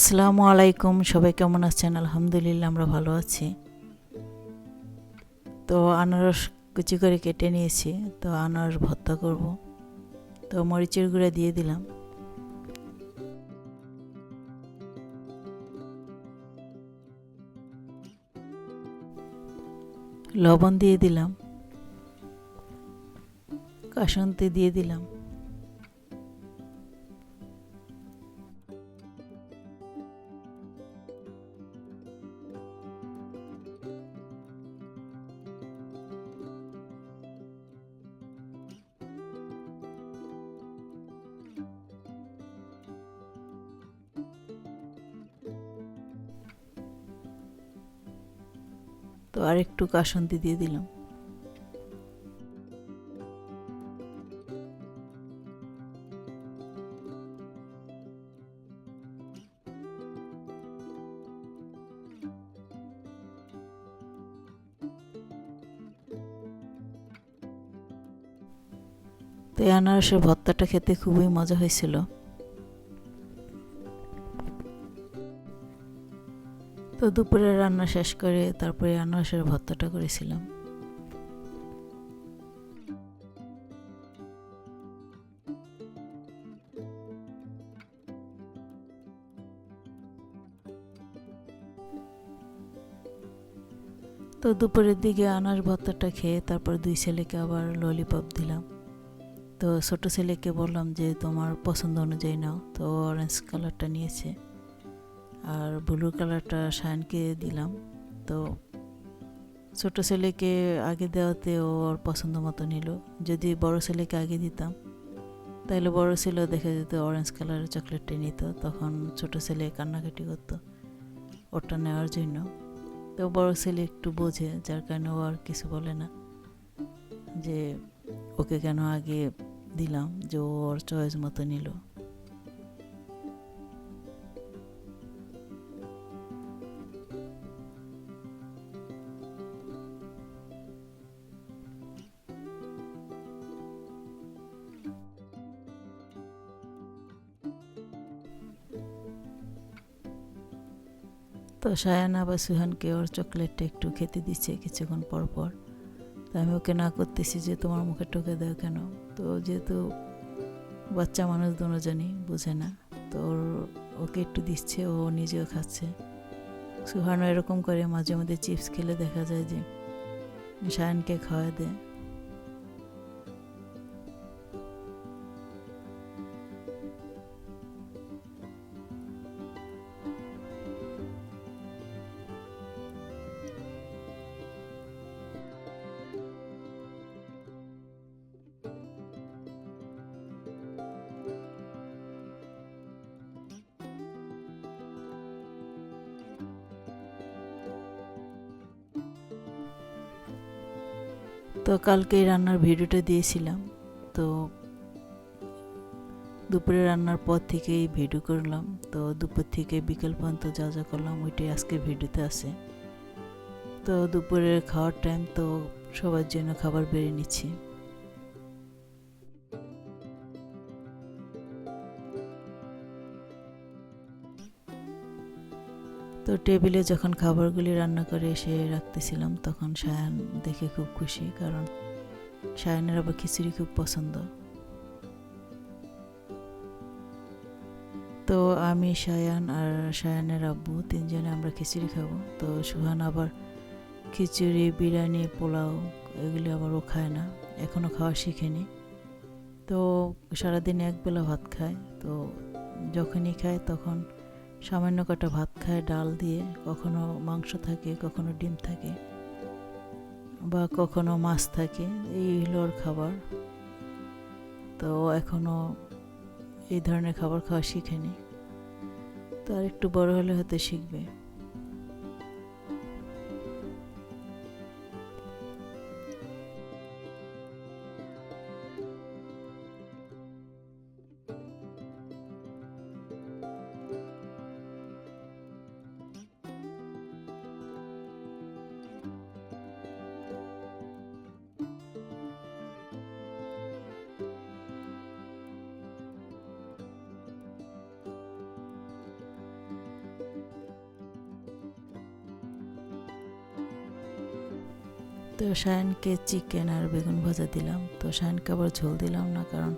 আসসালামু আলাইকুম, সবাই কেমন আছেন? আলহামদুলিল্লাহ, আমরা ভালো আছি। তো আনারস কুচি করে কেটে নিয়েছি, তো আনারস ভর্তা করব। তো মরিচের গুঁড়া দিয়ে দিলাম। লবণ দিয়ে দিলাম। কাসন্তি দিয়ে দিলাম। তো আর একটু কাসন্তি দিয়ে দিলাম। তো আনারসের ভর্তাটা খেতে খুবই মজা হয়েছিল। তো দুপুরে রান্না শেষ করে তারপরে আনারসের ভর্তাটা করেছিলাম। তো দুপুরের দিকে আনার ভর্তাটা খেয়ে তারপর দুই ছেলেকে আবার ললিপপ দিলাম। তো ছোটো ছেলেকে বললাম যে, তোমার পছন্দ অনুযায়ী নাও। তো অরেঞ্জ কালারটা নিয়েছে। আর ব্লু কালারটা শায়নকে দিলাম। তো ছোট ছেলেকে আগে দেওয়াতে ওর পছন্দ মতো নিল। যদি বড় ছেলেকে আগে দিতাম তাহলে বড় ছেলেও দেখা যেত অরেঞ্জ কালারের চকলেটটা নিত। তখন ছোট ছেলে কান্নাকাটি করতো ওটা নেওয়ার জন্য। তো বড় ছেলে একটু বোঝে, যার কারণে ও আর কিছু বলে না। যে ওকে কেন আগে দিলাম? যে ওর চয়েস মতো নিল। তো সায়ান আবার সুহানকে ওর চকলেটটা একটু খেতে দিচ্ছে কিছুক্ষণ পর পর। তো আমি ওকে না করতেছি যে তোমার মুখে টোকে দেও কেন? তো যেহেতু বাচ্চা মানুষ জানি বুঝে না। তো ওর, ওকে একটু দিচ্ছে, ও নিজেও খাচ্ছে। সুহানও এরকম করে মাঝে মধ্যে চিপস খেলে দেখা যায় যে সায়ানকে খাওয়া দেয়। তো কালকে রান্নার ভিডিওটা দিয়েছিলাম। তো দুপুরে রান্নার পর থেকেই ভিডিও করলাম। তো দুপুর থেকে বিকেল পর্যন্ত যা যা করলাম ওইটাই আজকে ভিডিওতে আছে। তো দুপুরের খাওয়ার টাইম তো সবার জন্য খাবার বেড়ে নিচ্ছি। তো টেবিলে যখন খাবারগুলি রান্না করে এসে রাখতেছিলাম, তখন সায়ান দেখে খুব খুশি, কারণ সায়ানের আবার খিচুড়ি খুব পছন্দ। তো আমি, সায়ান আর সায়ানের আব্বু তিনজনে আমরা খিচুড়ি খাব। তো সুহান আবার খিচুড়ি, বিরিয়ানি, পোলাও এগুলি আবার ও খায় না এখনও খাওয়া শিখেনি। তো সারাদিন একবেলা ভাত খায়, তো যখনই খায় তখন সামান্য কটা ভাত খায়, ডাল দিয়ে কখনো মাংস থাকে, কখনো ডিম থাকে বা কখনো মাছ থাকে, এই হলো ওর খাবার। তো এখনও এই ধরনের খাবার খাওয়া শিখেনি। তো আর একটু বড় হলে হয়তো শিখবে। তো শায়নকে চিকেন আর বেগুন ভাজা দিলাম। তো শায়নকে আবার ঝোল দিলাম না, কারণ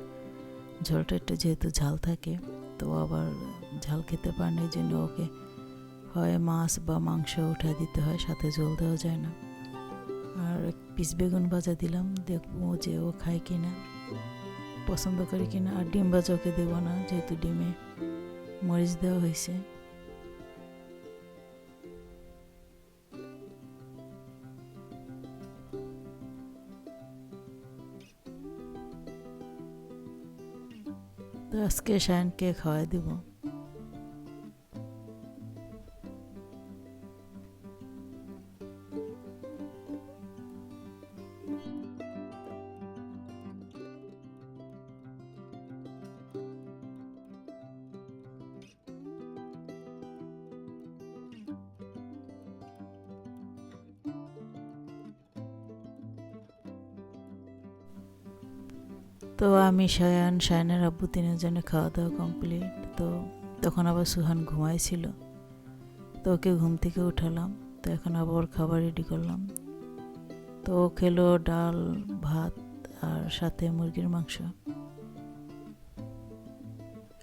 ঝোলটা একটু যেহেতু ঝাল থাকে, তো আবার ঝাল খেতে পারে না, এই জন্য ওকে হয় মাছ বা মাংস উঠে দিতে হয়, সাথে ঝোল দেওয়া যায় না। আর এক পিস বেগুন ভাজা দিলাম, দেখব যে ও খায় কি না পছন্দ করে কিনা। আর ডিম ভাজা ওকে দেবো না, যেহেতু ডিমে মরিচ দেওয়া হয়েছে। আজকে শায়নকে খাওয়াই দিব। তো আমি সায়ান, সায়নের আব্বু তিনের তিনজনে খাওয়া দাওয়া কমপ্লিট তো তখন আবার সুহান ঘুমাইছিল। তো ওকে ঘুম থেকে উঠালাম, তো এখন আবার খাবার রেডি করলাম। তো ও খেলো ডাল, ভাত আর সাথে মুরগির মাংস।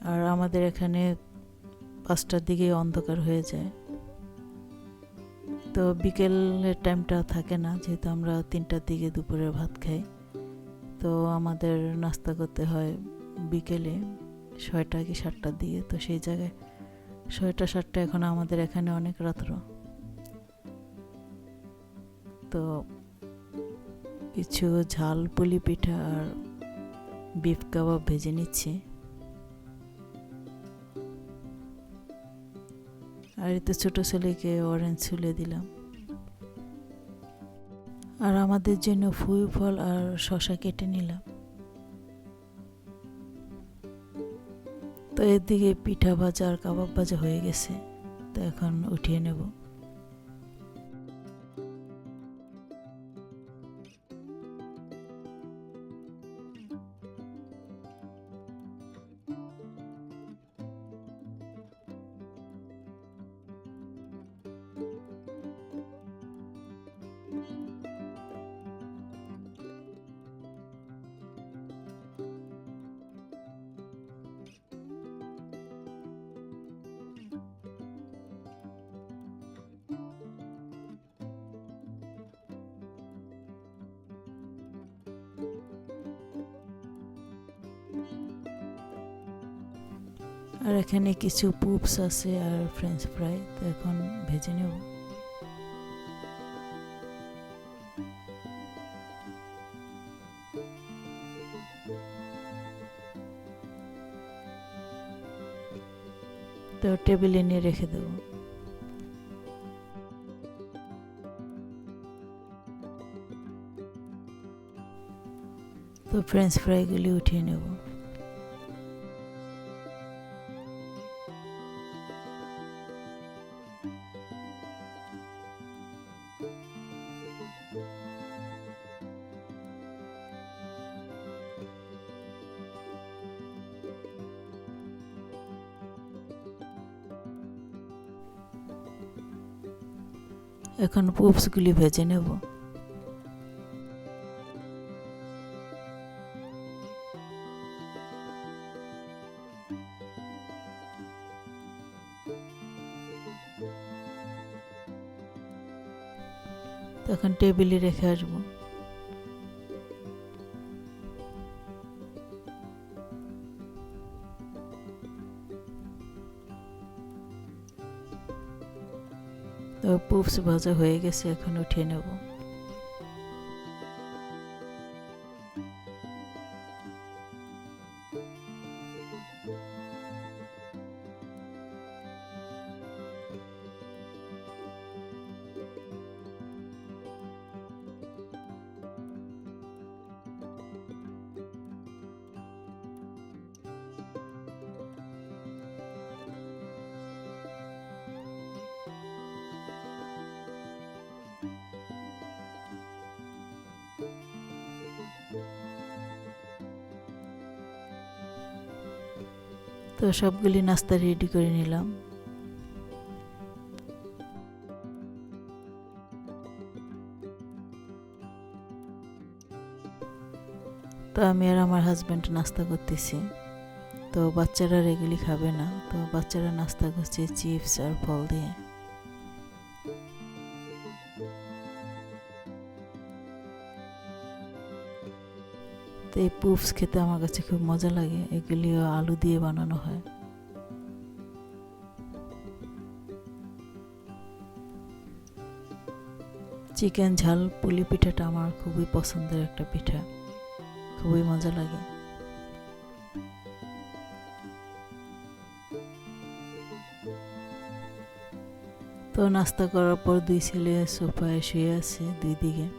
আর আমাদের এখানে পাঁচটার দিকে অন্ধকার হয়ে যায়। তো বিকেলের টাইমটা থাকে না, যেহেতু আমরা তিনটার দিকে দুপুরের ভাত খাই। তো আমাদের নাস্তা করতে হয় বিকেলে ছয়টা কি সাতটার দিকে, তো সেই জায়গায় ছয়টা সাতটা এখন আমাদের এখানে অনেক রাত্র। তো কিছু ঝাল পুলি পিঠা আর বিফ কাবাব ভেজে নিচ্ছি। আর এতে ছোটো ছেলেকে অরেঞ্জ ছুলে দিলাম। আর আমাদের জন্য ফুল, ফল আর শশা কেটে নিলাম। তো এর দিকে পিঠা ভাজা আর কাবাব ভাজা হয়ে গেছে। তো এখন উঠিয়ে নেব। আর এখানে কিছু পুপস আছে আর ফ্রেঞ্চ ফ্রাই তো এখন ভেজে নেব। তো টেবিলে নিয়ে রেখে দেবো। তো ফ্রেঞ্চ ফ্রাইগুলি উঠিয়ে নেব। এখন পুপসগুলি ভেজে নেব। তখন টেবিলে রেখে আসব। তো পুপস ভাজা হয়ে গেছে এখন উঠিয়ে নেব। তো সবগুলি নাস্তা রেডি করে নিলাম। তো আমি আর আমার হাজব্যান্ড নাস্তা করতেছি। তো বাচ্চারা এগুলি খাবে না, তো বাচ্চারা নাস্তা করছে চিপস আর ফল দিয়ে। তো এই পুফস খেতে আমার কাছে খুব মজা লাগে। এগুলিও আলু দিয়ে বানানো হয়। চিকেন ঝাল, পুলি পিঠাটা আমার খুবই পছন্দের একটা পিঠা। খুবই মজা লাগে। তো নাস্তা করার পর দুই ছেলে সোফায় শুয়ে আছে দুই দিকে।